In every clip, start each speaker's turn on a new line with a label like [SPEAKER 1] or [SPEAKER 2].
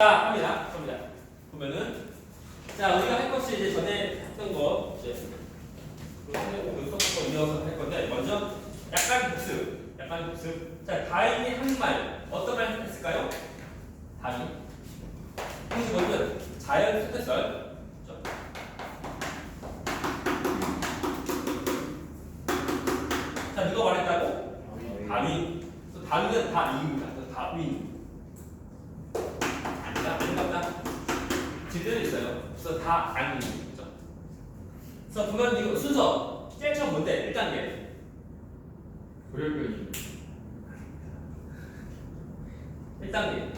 [SPEAKER 1] 자, 합니다. 갑니다. 보면은 자 우리가 할 것이 이제 전에 했던 거 이제 그 수업 거 이어서 할 건데 먼저 약간 복습, 약간 복습. 자 다인이 한 말 어떤 말 했을까요? 다인. 혹시 뭐냐면 자연 스태설. 자 누가 말했다고? 다윈. 다윈은 다윈입니다. 그래서 다윈. 아니다, 아닌가 지도에 있어요. 그래서 다 아닌 거죠. 그래서 보면 이거 순서 제일 처음 뭔데? 1단계.
[SPEAKER 2] 고열변이
[SPEAKER 1] 1단계.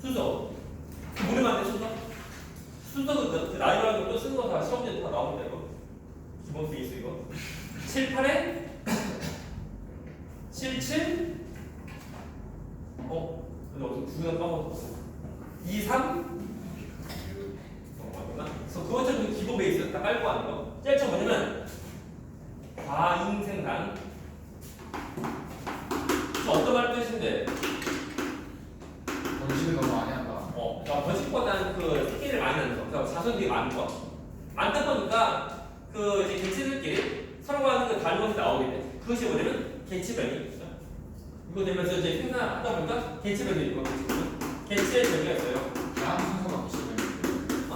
[SPEAKER 1] 순서. 모르면 안 돼, 순서? 순서도 그, 그 나이라는 것도 쓰는 거다 시험지에 다 나오는데, 이거. 기본 베이스 이거. 7, 8에 7, 7. 어? 근데 어떻게 구분을 까먹었어? 2, 3. 어, 맞구나. 그래서 그것처럼 그 기본 베이스 다 깔고 하는 거. 제일 처음 뭐냐면, 과잉생산. 저 말 뜻인데,
[SPEAKER 2] 번식을 너무 많이 한다
[SPEAKER 1] 어, 그러니까 번식보다는 그 새끼를 많이 낳는 거, 그러니까 자손들이 많은 거. 많다 보니까 그 이제 개체들끼리 서로 하는 그 다른 것이 나오게 돼. 그것이 뭐냐면 개체변이. 이거 되면서 이제 생산하다 보니까 개체변이 있고, 개체의 변이가 있어요.
[SPEAKER 2] 다음 순서가 개체변이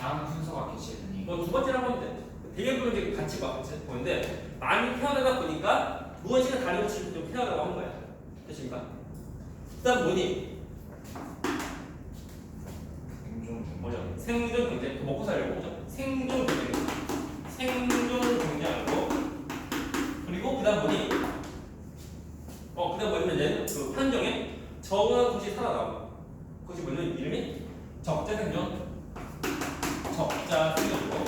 [SPEAKER 2] 다음 순서가 개체변이
[SPEAKER 1] 뭐두 번째로 하면 돼. 대개는 이제 같이 봐, 같이 보는데 많이 태어나다 보니까 무엇이가 다른 것이 좀 태어나고 하는 거야. 되십니까? 그다음 뭐니? 뭐죠? 생존 경제, 그 먹고 살려고 뭐죠? 생존 경제, 생존 경제하고 그리고 그다음 뭐니? 어, 그다음 뭐냐면 이제 그 환경에 적응한 곳이 살아나고 그것이 뭐냐면 이름이 적자 생존, 적자 생존이고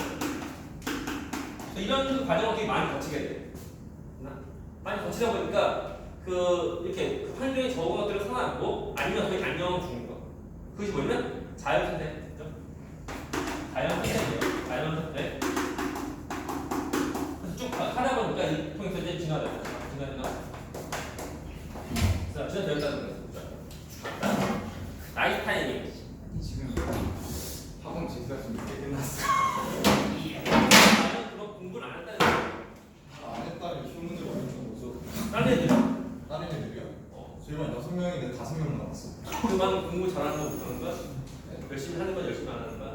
[SPEAKER 1] 이런 그 과정을 되게 많이 거치게 돼. 나? 많이 거치다 보니까 그 이렇게 그 환경에 적은 것들을 살아남고 아니면 거의 안녕 죽는 거. 그것이 뭐냐면 자연 선택. 그죠? 자연 선택이에요. 자연 선택. 그래서 쭉 가- 하다 보니까 이 통해서 이제 진화돼요. 진화되나? 자, 진화되었다는 거죠. 그죠? 나이 타이밍.
[SPEAKER 2] 지금 학원 제기가 좀 늦게 끝났어
[SPEAKER 1] 나는 그거 공부를 안 했다는 거야.
[SPEAKER 3] 안 했다니 쉬운 문제 많이 좀 무서워.
[SPEAKER 1] 다른 애들은
[SPEAKER 3] 다른 애들이요?
[SPEAKER 1] 어,
[SPEAKER 3] 저희만 여섯 명인데 다섯 명 남았어.
[SPEAKER 1] 그만 공부 잘하는 거 못하는 거야? 열심히 하는 건 열심히 안 하는 거야?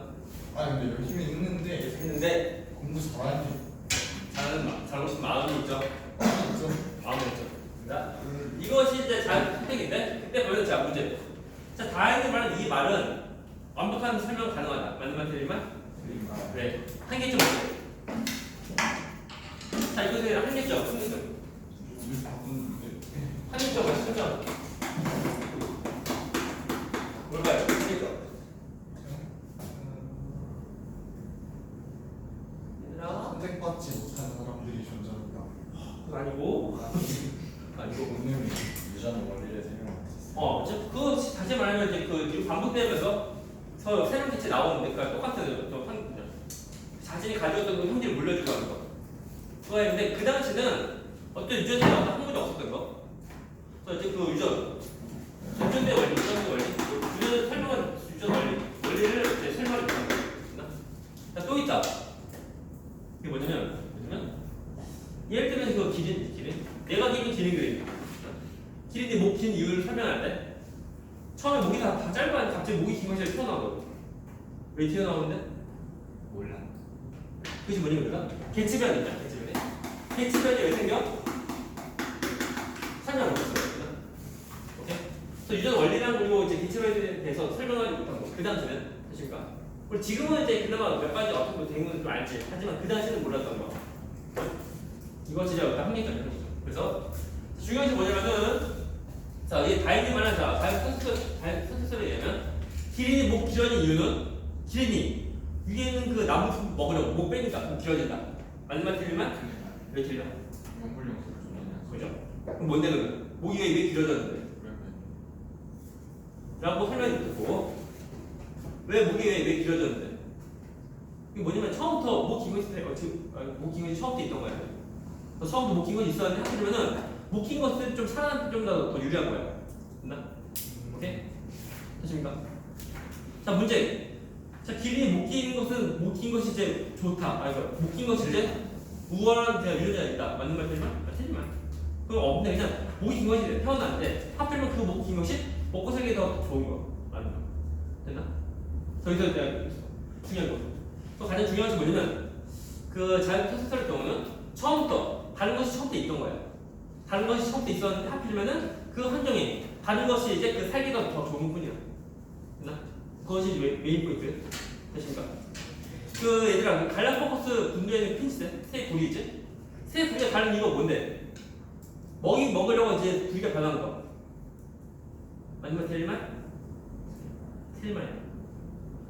[SPEAKER 3] 근데 열심히 했는데
[SPEAKER 1] 했는데
[SPEAKER 3] 공부 잘하는지
[SPEAKER 1] 잘하는 마, 잘하고 싶은 마음이 있죠.
[SPEAKER 3] 좀
[SPEAKER 1] 마음이 있죠. 자, 이것이 이제 자연 선택인데 그때 보면 자 문제. 자 다행히 말은 이 말은 완벽한 설명 가능하다. 맞는 말 틀리면 네. 한 개점 문제. 자 이것은 한 개점. 한 개점.
[SPEAKER 3] 우리 바꾸는데
[SPEAKER 1] 한 개점 몇 점점. 뭘까요? 한 개점. 얘들아.
[SPEAKER 3] 선택받지 못한 사람들이 존재한다.
[SPEAKER 1] 그건 아니고 아니고
[SPEAKER 3] 오늘 유전의 원리를 설명했어.
[SPEAKER 1] 어, 저 그거 다시 말하면 이제 그 뒤로 반복되면서 서로 새로운 빛이 나오는데 그니까 똑같은 또 한, 자신이 가져왔던 그 물려주고 하는 거. 그거였는데 그 당시는 어떤 유전이 나왔다 한 번도 없었던 거. 그래서 이제 그 유전, 유전의 원리, 유전의 원리, 그 유전 설명한 유전 원리, 원리를 이제 설명을 못한 거. 자, 또 있다. 이게 뭐냐면, 뭐냐면 예를 들면 그 기린, 기린. 내가 기린 기린 그림. 기린이 목긴 이유를 설명할 때 처음에 목이 다, 다 짧아 갑자기 목이 긴 것이 튀어나오거든 왜 튀어나오는데?
[SPEAKER 2] 몰라.
[SPEAKER 1] 그것이 뭐냐면 우리가? 개치변이다 개치변이. 개치변이 왜 생겨? 설명 못했어요 오케이? 그래서 유전 원리랑 그리고 이제 개치변에 대해서 설명하지 못한 거 그 당시는 사실까? 그리고 지금은 이제 그나마 몇 가지 어떻게 된건좀 알지. 하지만 그 당시는 몰랐던 거. 이것이 이제 어떤 한계점이죠 그래서 중요한 게 뭐냐면은 자, 이 다인이 말하는 자, 다인 선택, 다인 선택설에 의하면 기린이 목 길어진 이유는 기린이 위에 있는 그 나무 숲 먹으려고 목 빼니까 목 길어진다. 맞는 말 틀리면 왜 틀려?
[SPEAKER 2] 연불용 소리 좀 내냐
[SPEAKER 1] 그죠? 그럼 뭔데 그러면? 목이 왜 길어졌는데? 라고 설명이 듣고 왜 목이 왜, 왜 길어졌는데? 이게 뭐냐면 처음부터 목 긴건 있을 때 어떻게 아, 목 긴건이 처음부터 있던. 그래서 처음부터 목 긴건이 있었는데 하필이면은 목긴 것은 좀 살아남기 좀더 더 유리한 거야. 됐나? 오케이? 되십니까? 자 문제. 자 길이 못 끼는 것은 못낀 것이 이제 좋다. 아 이거 못낀 것이 이제 우월한 제가 유전자가 있다. 맞는 말 틀리면? 아, 틀리면. 그럼 없네 그냥 긴 것이 돼. 태어났는데 하필이면 그긴 것이 먹고 살기 더 좋은 거. 거. 됐나? 저기서 내가 중요한 거. 또 가장 중요한 것이 뭐냐면 그 자연 테스트할 경우는 처음부터 다른 것이 처음부터 있던 거예요. 다른 것이 처음부터 있었는데 하필이면은 그 환경이 다른 것이 이제 그 살기가 더 좋은 뿐이야. 됐나? 그것이 메- 메인 포인트. 되십니까? 그 얘들아 그 갈라포커스 분류에는 핀치세 새 고리 있지? 새 고리가 다른 이유가 뭔데? 먹이 먹으려고 이제 부리가 변하는 거. 아니면 틀릴말? 틀릴말이야.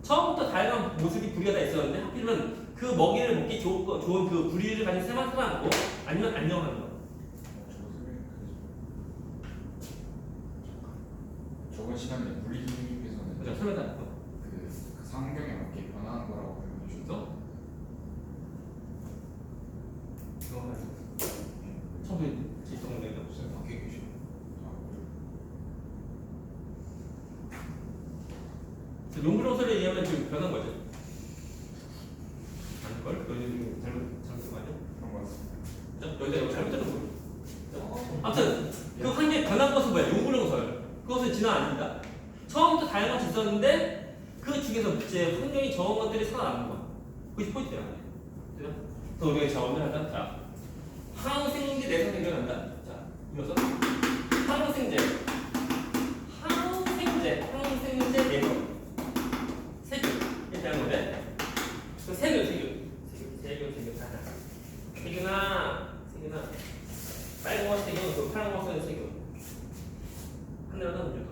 [SPEAKER 1] 처음부터 다양한 모습이 부리가 다 있었는데 하필이면 그 먹이를 먹기 좋은, 거- 좋은 그 부리를 가진 새만 살아남고 아니면 안녕하는 거.
[SPEAKER 2] 저번 시간에 물리교육에서는
[SPEAKER 1] 그죠? 설명다.
[SPEAKER 2] 그, 그 상경에 맞게 변하는 거라고 설명해 주셨어.
[SPEAKER 1] 처음에 있었던 데
[SPEAKER 2] 무슨 밖에 계셔? 아,
[SPEAKER 1] 용불용설에 의하면 지금 변한 거죠. 아닐걸? 너희 지금 잘못 잘못 거 아니야?
[SPEAKER 2] 그런 거 같습니다.
[SPEAKER 1] 그죠? 여기가 이거 잘못 들은 거. 아무튼 그 환경에 변한 것은 뭐야? 용불용설. 그것은 진화 아닙니다. 처음부터 다양한 것이 있었는데 그 중에서 이제 환경이 적은 것들이 살아남는 거야. 그게 포인트야. 그죠? 그래서 우리가 자원을 한다. 자, 항생제 내성 생겨난다. 자, 이어서 항생제, 항생제, 항생제 내성. 대한 건데 그 세균, 세균, 세균, 세균, 세균 하나. 세균아, 세균아. 빨간 거 세균, 그 파란 거 쓰는 세균. 하늘하다 문제가.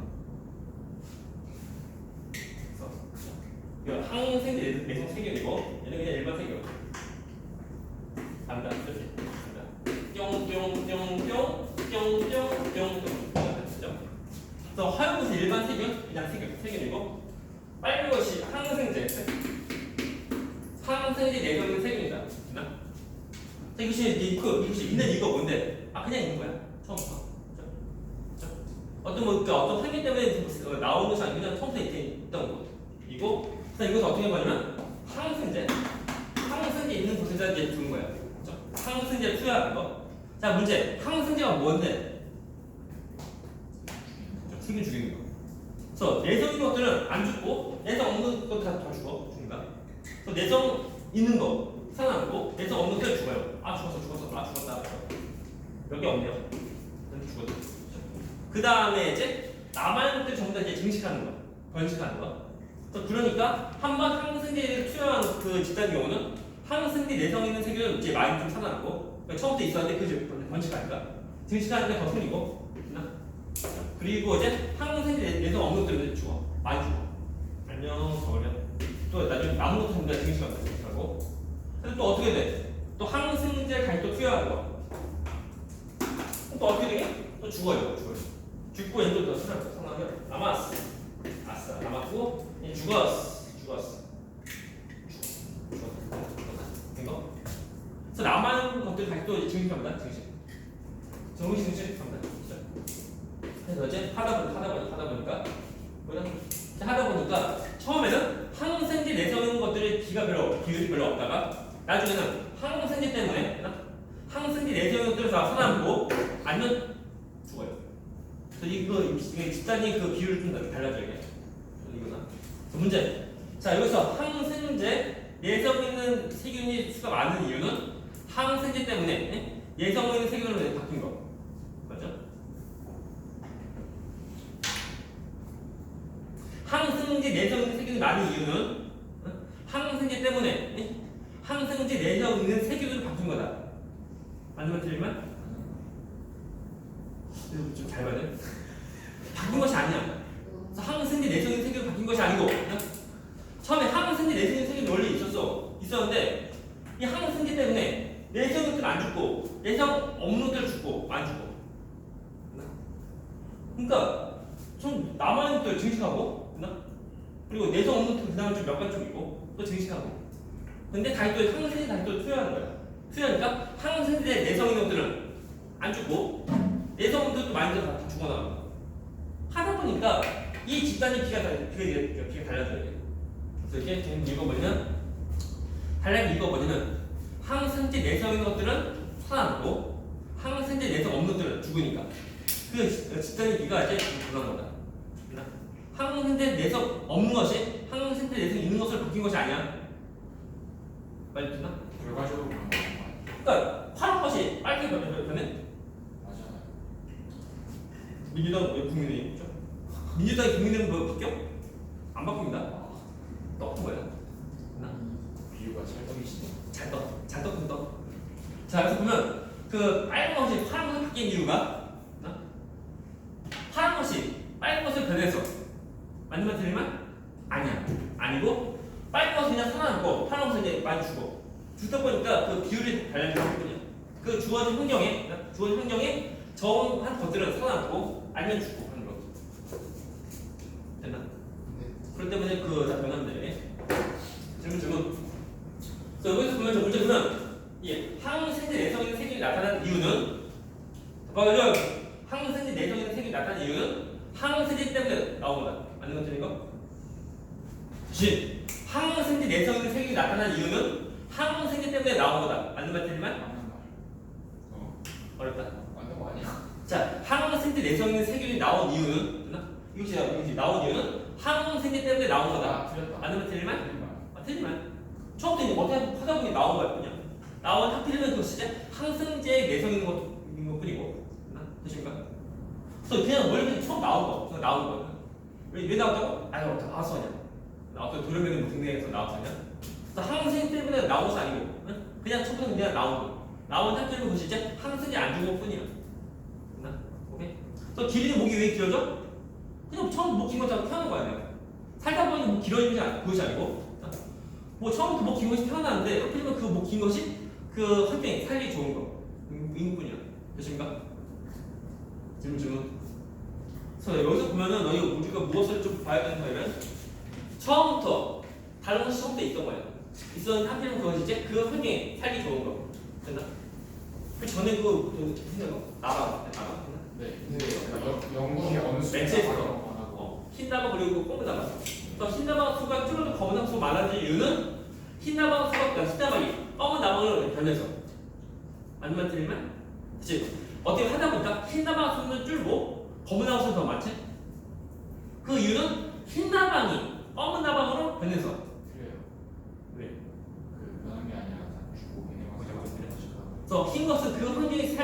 [SPEAKER 1] 그래서 항생제 내성 세균이고 얘는 그냥 일반 세균. 간다, 그렇지? 간다. 뿅뿅뿅뿅, 뿅뿅뿅뿅. 그래서 것이 일반 세균, 그냥 세균, 세균이고 빨간 것이 항생제. 항생제 내성인. 됐나? 자, 이것이 이거 이것이 있는 이거 뭔데? 아 그냥 있는 거야. 처음부터. 그죠? 그죠? 어떤 뭐 그러니까 어떤 환경 때문에 어, 나오는 것이 그냥 처음부터 있- 있던 거. 이고 그래서 이것을 어떻게 말하면 항생제. 항생제 있는 이제 두는 거야. 그죠? 항생제를 투여하는 거. 자 문제. 항생제가 뭔데? 세균 죽이는 거. 그래서 내성인 것들은 안 죽고 내성 없는 것다 다 죽어 죽는다. 그래서 내성 있는 거 살아남고 내성 없는 것들 죽어요. 아 죽었어 죽었어 아 죽었다. 몇개 없네요. 죽었죠. 그 다음에 이제 남아있는 것들 전부 다 이제 증식하는 거, 번식하는 거. 그래서 그러니까 한번 항생제를 투여한 그 집단의 경우는 항생제 내성 있는 세균은 이제 많이 좀 살아남고 그러니까 처음부터 있었는데 그 이제 번식하니까 증식하니까 더 생기고 됐나? 그리고 이제 항생제 내- 내성 없는 것들은 죽어 많이 죽어 안녕 저버려 또 나중에 남은 것도 전부 다 증식한다 증식하고 그래서 또 어떻게 돼? 또 항생제 다시 또 투여하는 거. 또 어떻게 되게? 또 죽어요 죽어요 죽고 얘도 또 살아 살아나면 남았어 아싸 남았고 얘 죽었어 죽었어 죽었어 죽었어 된 거? 그래서 남아있는 것들 다시 또 이제 증식합니다 증식 정식 증식합니다. 이제 하다 보니 하다 보니 하다 보니까 뭐냐 하다 보니까 처음에는 항생제 내성 있는 것들이 기가 별로 비율이 별로 없다가 나중에는 항생제 때문에? 항생제 내성 있는 것들이 다 살아남고 아니면 죽어요. 그래서 이게 집단이 그 비율을 좀 달라져야 돼. 이거나 자, 문제. 자 여기서 항생제 내성 있는 세균이 수가 많은 이유는 항생제 때문에 예? 내성 있는 세균으로 바뀐 거 맞죠? 항생제 많은 이유는 어? 항생제 때문에 예? 항생제 내성 있는 세균으로 바뀐 거다. 맞는 틀리면? 좀잘 봐야 돼. 바뀐 것이 아니야. 항생제 내성 있는 세균이 바뀐 것이 아니고 처음에 항생제 내성 있는 세균이 원래 있었어. 있었는데 이 항생제 때문에 내성 것들 안 죽고 내성 없는 것들 죽고 안 죽고. 그러니까 좀 남아있는 것들 증식하고 그리고 내성 없는 것들 그다음에 좀몇 가지 좀 있고 또 증식하고. 근데 다시 또 항생제 다시 또 투여하는 거야. 투여하니까 항생제 내성 있는 것들은 안 죽고 내성 없는 것도 많이 다 죽어나가는 거야. 하다 보니까 이 집단이 비가 달 비가 돼. 그래서 이렇게 지금 읽어보면 달랑 읽어보면 항생제 내성 있는 것들은 살아남고 항생제 내성 없는 것들은 죽으니까 그 집- 집단의 비가 이제 그런 거다. 항생제 내성 없는 것이 항생제 내성 있는 것을 바뀐 것이 아니야. 빨리 듣나?
[SPEAKER 2] 결과적으로 그런 거 같아요.
[SPEAKER 1] 그러니까 파란 것이 빨갛게 변하면
[SPEAKER 2] 맞아요.
[SPEAKER 1] 민주당 왜 국민의힘이죠? 민주당이 국민의힘 뭐 바뀌어? 안 바뀝니다.
[SPEAKER 2] 아,
[SPEAKER 1] 떡은 거야. 됐나?
[SPEAKER 2] 비유가 찰떡이시네요.
[SPEAKER 1] 잘 떠, 잘 떠, 떠. 자, 그래서 보면 그 빨간 것이 파란 것으로 바뀐 이유가 어? 파란 것이 빨간 것을 변해서 맞는 말 틀리면 아니야, 아니고 빨간 그냥 살아남고 파란 것은 이제 많이 죽어. 죽다 보니까 그 비율이 달라지는 뿐이야. 그 주어진 환경에 어? 주어진 환경에 정한 것들은 살아남고 아니면 죽고 하는 거. 됐나? 그렇기 때문에 그 자, 변화인데 질문 질문. 그래서 여기서 보면 저 문제 보면 예, 항생제 내성 있는 세균이 나타나는 이유는 봐봐요. 항생제 내성 있는 세균이 나타나는 이유는 항생제 때문에 나온 거다. 맞는 거 틀린 거? 다시 항생제 내성 있는 세균이 나타나는 이유는 항생제 때문에 나온 거다. 맞는 말 틀리면.
[SPEAKER 3] 어?
[SPEAKER 1] 어렵다.
[SPEAKER 2] 맞는 거 아니야?
[SPEAKER 1] 자, 항생제 내성 있는 세균이 나온 이유는 됐나? 이것이 이것이 나온 이유는 항생제 때문에 나온 거다.
[SPEAKER 2] 아, 틀렸다.
[SPEAKER 1] 맞는 말 틀리면. 아, 틀리면 처음부터 이제 어떻게 하다 보니 나온 거였군요. 나온 하필이면 그것이 이제 항생제의 내성 있는 것, 있는 것 뿐이고. 됐나? 되십니까? 그래서 그냥 원래 처음 나온 거, 그냥 나온 거야. 왜, 왜 나왔다고? 아니, 어떻게 그냥. 나왔어, 도려내는 무슨 내에서 나왔어, 그냥. 그래서 항생 때문에 나온 것이 아니고, 응? 그냥 처음부터 그냥 나온 거. 나온 하필이면 그것이 이제 항생제 안준것 뿐이야. 됐나? 오케이? 그래서 길이는 목이 왜 길어져? 그냥 처음 목 긴 것처럼 태어난 거야, 내가. 살다 보니 뭐 길어지는 게 아니- 그것이 아니고, 어? 뭐 처음부터 목 긴 것이 태어났는데 하필이면 그 목 긴 것이 그 환경에 살기 좋은 거 인뿐이야 되십니까? 질문 질문 그래서 여기서 보면은 너희 우리가 무엇을 좀 봐야 되는 거냐면 처음부터 다른 것이 처음부터 있던 거야 있었는데 하필이면 그것이 이제 그 환경에 살기 좋은 거 됐나? 그 전에 그, 그 생각 나가 나가
[SPEAKER 2] 네.
[SPEAKER 3] 네.
[SPEAKER 2] 그러니까 영- 영국의 어느.
[SPEAKER 1] 어, 흰나방 그리고 검은나방. 그래서 흰나방 수가 줄어든 검은나방 수가 많아진 이유는 흰나방 수가 그러니까 흰나방이 검은 나방으로 변해서 맞는 말 틀리면 그치 어떻게 하다 보니까 흰나방 수는 줄고 검은 나방이 더 많지? 그 이유는 흰 나방이 검은 나방으로 변해서
[SPEAKER 2] 그래요.
[SPEAKER 1] 왜?
[SPEAKER 2] 그 변한 게 아니라 다 죽고 어, 그냥 그렇죠.
[SPEAKER 1] 그래서 흰 것은 그 환경에 살기